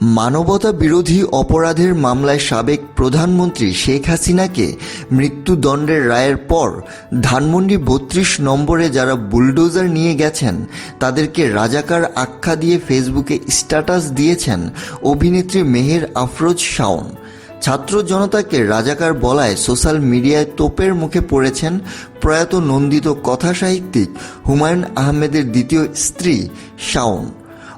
মানবতা বিরোধী অপরাধের মামলায় সাবেক প্রধানমন্ত্রী শেখ হাসিনাকে মৃত্যুদণ্ডের রায়ের পর ধানমন্ডি বত্রিশ নম্বরে যারা বুলডোজার নিয়ে গেছেন, তাদেরকে রাজাকার আখ্যা দিয়ে ফেসবুকে স্ট্যাটাস দিয়েছেন অভিনেত্রী মেহের আফরোজ শাওন। ছাত্র জনতাকে রাজাকার বলায় সোশ্যাল মিডিয়ায় তোপের মুখে পড়েছেন প্রয়াত নন্দিত কথা সাহিত্যিক হুমায়ুন আহমেদের দ্বিতীয় স্ত্রী শাওন।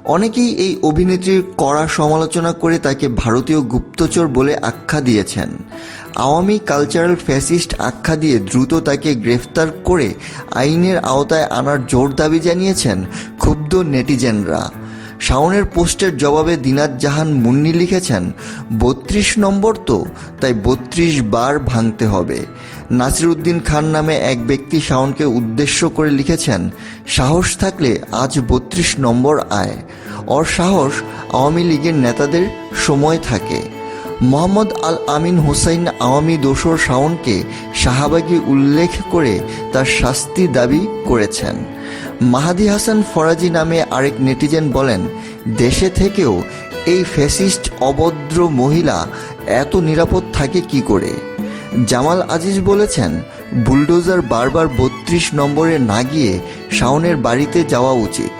অনেকেই এই অভিনেত্রীর কড়া সমালোচনা করে তাকে ভারতীয় গুপ্তচর বলে আখ্যা দিয়েছেন। আওয়ামী কালচারাল ফ্যাসিস্ট আখ্যা দিয়ে দ্রুত তাকে গ্রেফতার করে আইনের আওতায় আনার জোর দাবি জানিয়েছেন ক্ষুব্ধ নেটিজেনরা। শাওনের পোস্টের জবাবে দিনাত জাহান মুন্নি লিখেছেন, বত্রিশ নম্বর তো, তাই বত্রিশ বার ভাঙতে হবে। নাসিরুদ্দিন খান নামে এক ব্যক্তি শাওনকে উদ্দেশ্য করে লিখেছেন, সাহস থাকলে আজ বত্রিশ নম্বর আয়। অসাহস সাহস আওয়ামী লীগের নেতাদের সময় থাকে। মোহাম্মদ আল আমিন হোসাইন আওয়ামী দোসর শাওনকে শাহাবাগী উল্লেখ করে তার শাস্তি দাবি করেছেন। মাহাদি হাসান ফরাজি নামে আরেক নেটিজেন বলেন, দেশে থেকেও এই ফ্যাসিস্ট অভদ্র মহিলা এত নিরাপদ থাকে কি করে? জামাল আজিজ বলেছেন, বুলডোজার বারবার বত্রিশ নম্বরে না গিয়ে শাওনের বাড়িতে যাওয়া উচিত।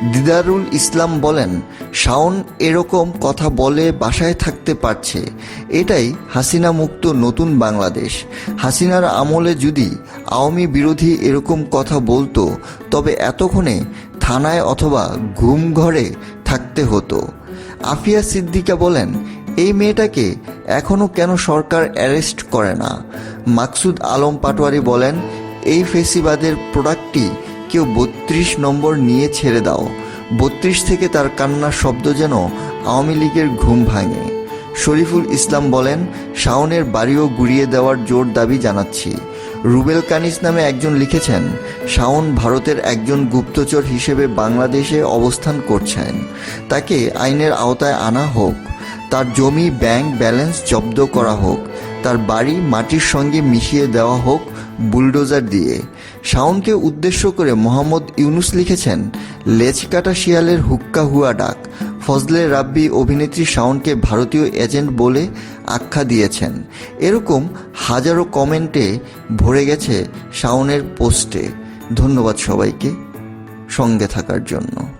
দিদারুল ইসলাম বলেন, শাওন এরকম কথা বলে বাসায় থাকতে পারছে। এটাই হাসিনা মুক্ত নতুন বাংলাদেশ। হাসিনার আমলে যদি আওয়ামী বিরোধী এরকম কথা বলতো, তবে এতক্ষণে থানায় অথবা ঘুম ঘরে থাকতে হতো। আফিয়া সিদ্দিকা বলেন, এই মেয়েটাকে এখনও কেন সরকার অ্যারেস্ট করে না? মাকসুদ আলম পাটোয়ারি বলেন, এই ফেসিবাদের প্রোডাক্টটি কেউ বত্রিশ নম্বর নিয়ে ছেড়ে দাও। বত্রিশ থেকে তার কান্নার শব্দ যেন আওয়ামী লীগের ঘুম ভাঙে। শরীফুল ইসলাম বলেন, শাওনের বাড়িও গুড়িয়ে দেওয়ার জোর দাবি জানাচ্ছি। রুবেল কানিস নামে একজন লিখেছেন, শাওন ভারতের একজন গুপ্তচর হিসেবে বাংলাদেশে অবস্থান করছেন। তাকে আইনের আওতায় আনা হোক, তার জমি, ব্যাংক ব্যালেন্স জব্দ করা হোক, তার বাড়ি, মাটির সঙ্গে মিশিয়ে দেওয়া হোক বুলডোজার দিয়ে। শাওনকে উদ্দেশ্য করে মোহাম্মদ ইউনুস লিখেছেন, লেজ কাটা শিয়ালের হুক্কা হুয়া ডাক। ফজলে রাব্বি অভিনেত্রী শাওনকে ভারতীয় এজেন্ট বলে আখ্যা দিয়েছেন। এরকম হাজারো কমেন্টে ভরে গেছে শাওনের পোস্টে। ধন্যবাদ সবাইকে সঙ্গে থাকার জন্য।